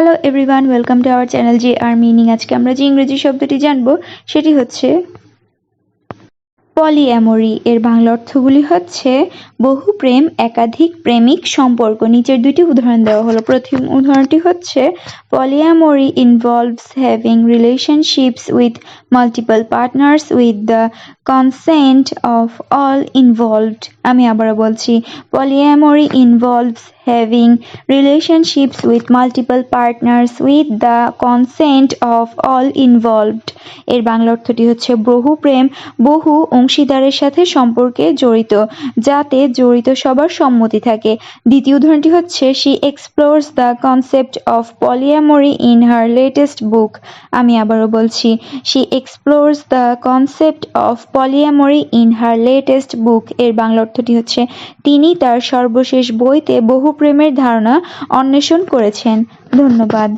Hello everyone welcome to our channel G R meaning আজকে আমরা যে ইংরেজি শব্দটি জানব, সেটি হচ্ছে পলিঅ্যামোরি এর বাংলা অর্থগুলি হচ্ছে বহু প্রেম, একাধিক প্রেমিক সম্পর্ক। নিচের দুইটি উদাহরণ দেওয়া হলো। প্রথম উদাহরণটি হচ্ছে polyamory involves having relationships with multiple partners with the consent of all involved আমি আবারও বলছি polyamory involves having relationships with multiple partners with the consent of all involved এর বাংলা অর্থটি হচ্ছে বহু প্রেম, বহু অংশীদারের সাথে সম্পর্কে জড়িত, যাতে জড়িত সবার সম্মতি থাকে। দ্বিতীয় উদাহরণটি হচ্ছে she explores the concept of polyamory in her latest book আমি আবারও বলছি she explores the concept of polyamory in her latest book এর বাংলা অর্থটি হচ্ছে, তিনি তার সর্বশেষ বইতে বহু প্রেমের ধারণা অন্বেষণ করেছেন। ধন্যবাদ।